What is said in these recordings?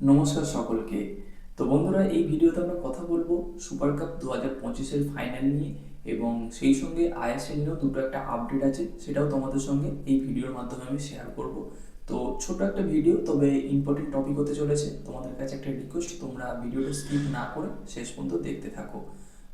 নমস্কার সকলকে। তো বন্ধুরা, এই ভিডিওতে আমরা কথা বলব সুপার কাপ দু হাজার পঁচিশের ফাইনাল নিয়ে এবং সেই সঙ্গে আইএসএল নিয়েও দুটো একটা আপডেট আছে, সেটাও তোমাদের সঙ্গে এই ভিডিওর মাধ্যমে আমি শেয়ার করব। তো ছোট একটা ভিডিও, তবে ইম্পর্টেন্ট টপিক হতে চলেছে। তোমাদের কাছে একটা রিকোয়েস্ট তোমরা ভিডিওটা স্কিপ না করে শেষ পর্যন্ত দেখতে থাকো।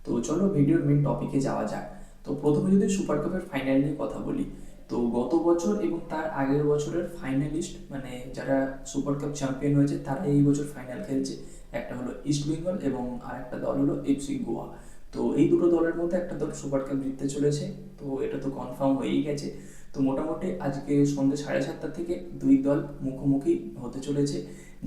তো চলো ভিডিওর মেন টপিকে যাওয়া যাক। তো প্রথমে যদি সুপার কাপের ফাইনাল নিয়ে কথা বলি তো গত বছর এবং তার আগের বছরের ফাইনালিস্ট মানে যারা সুপার কাপ চ্যাম্পিয়ন হয়েছে, তারা এই বছর ফাইনাল খেলছে। একটা হলো ইস্ট বেঙ্গল এবং আরেকটা দল হলো এফসি গোয়া তো এই দুটো দলের মধ্যে একটা দল সুপার কাপ জিততে চলেছে। তো এটা তো কনফার্ম হয়েই গেছে। তো মোটামুটি আজকে সন্ধ্যে সাড়ে সাতটা থেকে দুই দল মুখোমুখি হতে চলেছে।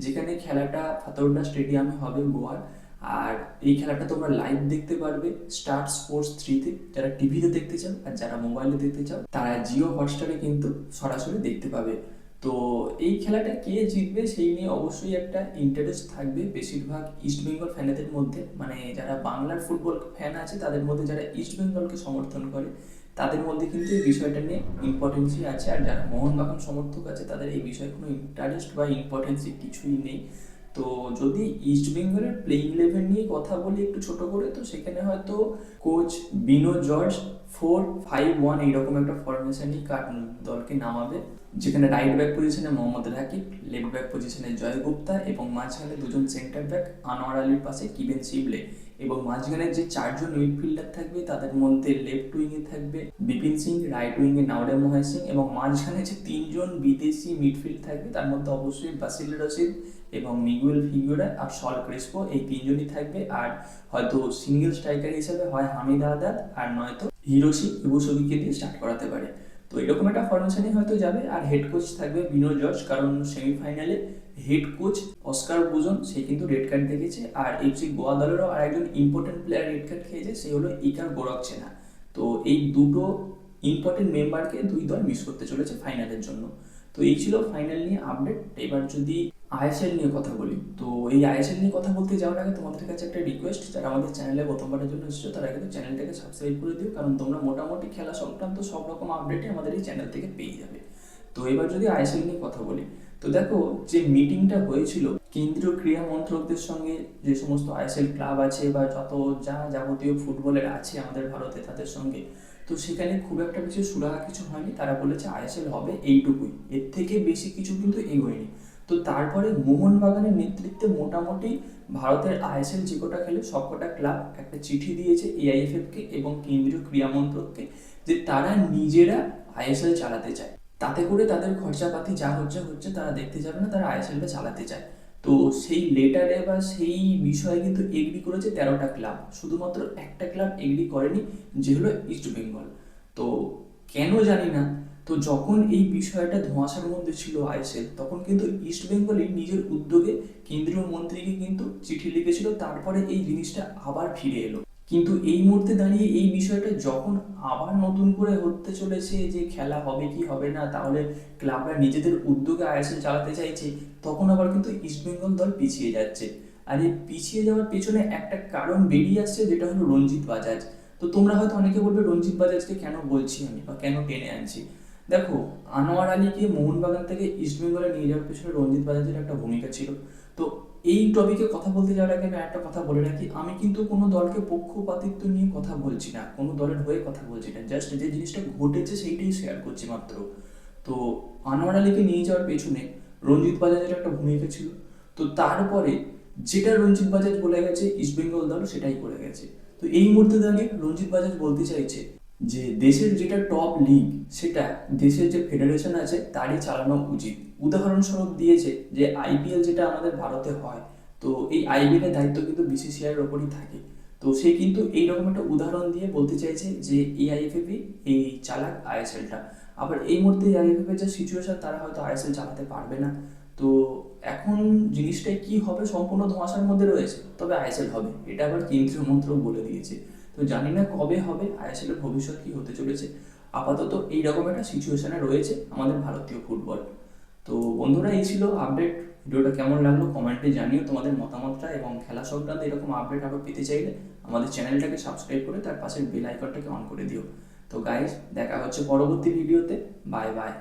যেখানে খেলাটা ফাতোরডা স্টেডিয়ামে হবে গোয়ার। আর এই খেলাটা তোমরা লাইভ দেখতে পারবে স্টার স্পোর্টস থ্রিতে যারা টিভিতে দেখতে চাও আর যারা মোবাইলে দেখতে চাও, তারা জিও হটস্টারে কিন্তু সরাসরি দেখতে পাবে। তো এই খেলাটা কে জিতবে সেই নিয়ে অবশ্যই একটা ইন্টারেস্ট থাকবে বেশিরভাগ ইস্ট বেঙ্গল ফ্যানেদের মধ্যে। মানে যারা বাংলার ফুটবল ফ্যান আছে, তাদের মধ্যে যারা ইস্ট বেঙ্গলকে সমর্থন করে, তাদের মধ্যে কিন্তু এই বিষয়টা নিয়ে ইম্পর্টেন্সই আছে। আর যারা মোহনবাগান সমর্থক আছে, তাদের এই বিষয়ে কোনো ইন্টারেস্ট বা ইম্পর্টেন্সই কিছুই নেই। তো যদি ইস্ট বেঙ্গলের প্লেইং ইলেভেন নিয়ে কথা বলি একটু ছোট করে, তো সেখানে হয়তো coach Bino George four, five, one এইরকম একটা ফরমেশনই দলকে নামাবে? যেখানে রাইট ব্যাক পজিশনে মোহাম্মদ রাকিব লেফট ব্যাক পজিশনে জয় গুপ্তা এবং মাঝখানে দুজন সেন্টার ব্যাক আনোয়ার আলীর পাশে কিবেন শিবলে এবং মাঝখানে যে চারজন মিডফিল্ডার থাকবে, তাদের মধ্যে লেফট উইংয়ে থাকবে বিপিন সিং রাইট উইংয়ে নাওডে মোহাই সিং এবং মাঝখানে যে তিনজন বিদেশি মিডফিল্ড থাকবে, তার মধ্যে অবশ্যই বাসিল রশিদ এবং মিগুয়েল ফিগুরা আর সল ক্রেসপো এই তিনজনই থাকবে। আর হয়তো সিঙ্গেল স্ট্রাইকার হিসেবে হয় হামিদ আদাদ আর নয়তো হিরোশি ইবুসবিকে দিয়ে স্টার্ট করাতে পারে। তো এরকম একটা ফরমেশনে হয়তো যাবে। আর হেড কোচ থাকবে বিনো জর্জ কারণ সেমিফাইনালে হেড কোচ অস্কার বুজন সে কিন্তু রেড কার্ড দেখেছে। আর এফসি গোয়া দলেরও আর একজন ইম্পর্টেন্ট প্লেয়ার রেড কার্ড খেয়েছে, সে হলো ইকার গোরকছেনা তো এই দুটো ইম্পর্টেন্ট মেম্বারকে দুই দল মিস করতে চলেছে ফাইনালের জন্য। তো এই ছিল ফাইনাল নিয়ে আপডেট এবার যদি আইএসএল নিয়ে কথা বলি। তো এই আইএসএল নিয়ে কথা বলতে যাওয়ার আগে তোমাদের কাছে একটা রিকোয়েস্ট যারা আমাদের চ্যানেলে প্রথমবারের জন্য এসেছ, তারা কিন্তু চ্যানেলটাকে সাবস্ক্রাইব করে দিও, কারণ তোমরা মোটামুটি খেলা সংক্রান্ত সব রকম আপডেটই আমাদের এই চ্যানেল থেকে পেয়ে যাবে। তো এবার যদি আইএসএল নিয়ে কথা বলি, তো দেখো যে মিটিংটা হয়েছিল, কেন্দ্রীয় ক্রীড়া মন্ত্রকদের সঙ্গে যে সমস্ত আইএসএল ক্লাব আছে বা যত যা যাবতীয় ফুটবলের আছে আমাদের ভারতে তাদের সঙ্গে, তো সেখানে খুব একটা বেশি সুরাহা কিছু হয়নি। তারা বলেছে আইএসএল হবে এইটুকুই। এর থেকে বেশি কিছু কিন্তু এগোয়নি। তো তারপরে মোহনবাগানের নেতৃত্বে মোটামুটি ভারতের আইএসএল যে কটা খেলে সবকটা ক্লাব একটা চিঠি দিয়েছে এআইএফএফকে এবং কেন্দ্রীয় ক্রীড়া মন্ত্রককে যে তারা নিজেরা আইএসএল চালাতে চায়। তাতে করে তাদের খরচাপাতি যা হচ্ছে হচ্ছে তারা দেখতে যাবে না, তারা আইএসএলটা চালাতে চায়। তো সেই লেটারে বা সেই বিষয়ে কিন্তু এগ্রি করেছে তেরোটা ক্লাব। শুধুমাত্র একটা ক্লাব এগ্রি করেনি, যে হলো ইস্ট বেঙ্গল তো কেন জানি না তো যখন এই বিষয়টা ধোঁয়াশার মধ্যে ছিল আইএসএল, তখন কিন্তু ইস্ট বেঙ্গলই নিজের উদ্যোগে কেন্দ্রীয় মন্ত্রীকে কিন্তু চিঠি লিখেছিল, তারপরে এই জিনিসটা আবার ফিরে এলো। কিন্তু এই মুহূর্তে দাঁড়িয়ে এই বিষয়টা যখন আবার নতুন করে হতে চলেছে যে খেলা হবে কি হবে না, তাহলে ক্লাবরা নিজেদের উদ্যোগে আইএসএল চালাতে চাইছে, তখন আবার কিন্তু ইস্টবেঙ্গল দল পিছিয়ে যাচ্ছে। আর এই পিছিয়ে যাওয়ার পেছনে একটা কারণ বেরিয়ে আসছে, যেটা হলো রঞ্জিত বাজাজ। তো তোমরা হয়তো অনেকে বলবে, রঞ্জিত বাজাজকে কেন বলছি আমি বা কেন টেনে আনছি? দেখো, আনোয়ার আলীকে মোহনবাগান থেকে ইস্টবেঙ্গলে নিয়ে যাওয়ার পেছনে রঞ্জিত বাজাজের একটা ভূমিকা ছিল। তো এই টপিকে কথা বলতে যাওয়ার আগে আমি একটা কথা বলে রাখি। আমি কিন্তু কোনো দলকে পক্ষপাতিত্ব নিয়ে কথা বলছি না, কোনো দলের হয়ে কথা বলছি না। জাস্ট যে জিনিসটা ঘটেছে সেইটাই শেয়ার করছি মাত্র। তো আনোয়ার আলীকে নিয়ে যাওয়ার পেছনে রঞ্জিত বাজাজের একটা ভূমিকা ছিল। তো তারপরে যেটা রঞ্জিত বাজাজ বলে গেছে ইস্টবেঙ্গল দল সেটাই করে গেছে। তো এই মুহূর্তে দাঁড়িয়ে রঞ্জিত বাজাজ বলতে চাইছে যে দেশের যেটা টপ লিগ সেটা দেশের যে ফেডারেশন আছে, তারই চালানো উচিত। উদাহরণস্বরূপ দিয়েছে যে আইপিএল যেটা আমাদের ভারতে হয়, তো এই আইপিএল এর দায়িত্ব কিন্তু বিসিসিআইয়ের ওপরই থাকে। তো সে কিন্তু এইরকম একটা উদাহরণ দিয়ে বলতে চাইছে যে এআইএফএফই এই চালাক আইএসএলটা আবার এই মুহূর্তে এআইএফএফ এর যে সিচুয়েশন তারা হয়তো আইএসএল চালাতে পারবে না। তো এখন জিনিসটা কি হবে, সম্পূর্ণ ধোঁয়াশার মধ্যে রয়েছে, তবে আইএসএল হবে। এটা আবার কেন্দ্রীয় মন্ত্রক বলে দিয়েছে। তো জানি না কবে হবে, আইএসএল এর ভবিষ্যৎ কি হতে চলেছে। আপাতত এইরকম একটা সিচুয়েশনে রয়েছে আমাদের ভারতীয় ফুটবল। তো বন্ধুরা, এই ছিল আপডেট ভিডিওটা কেমন লাগল কমেন্টে জানিও তোমাদের মতামতটা এবং খেলা সংক্রান্ত এরকম আপডেট আরও পেতে চাইলে আমাদের চ্যানেলটাকে সাবস্ক্রাইব করে তার পাশের বেল আইকনটাকে অন করে দিও। তো গাইজ দেখা হচ্ছে পরবর্তী ভিডিওতে বাই বাই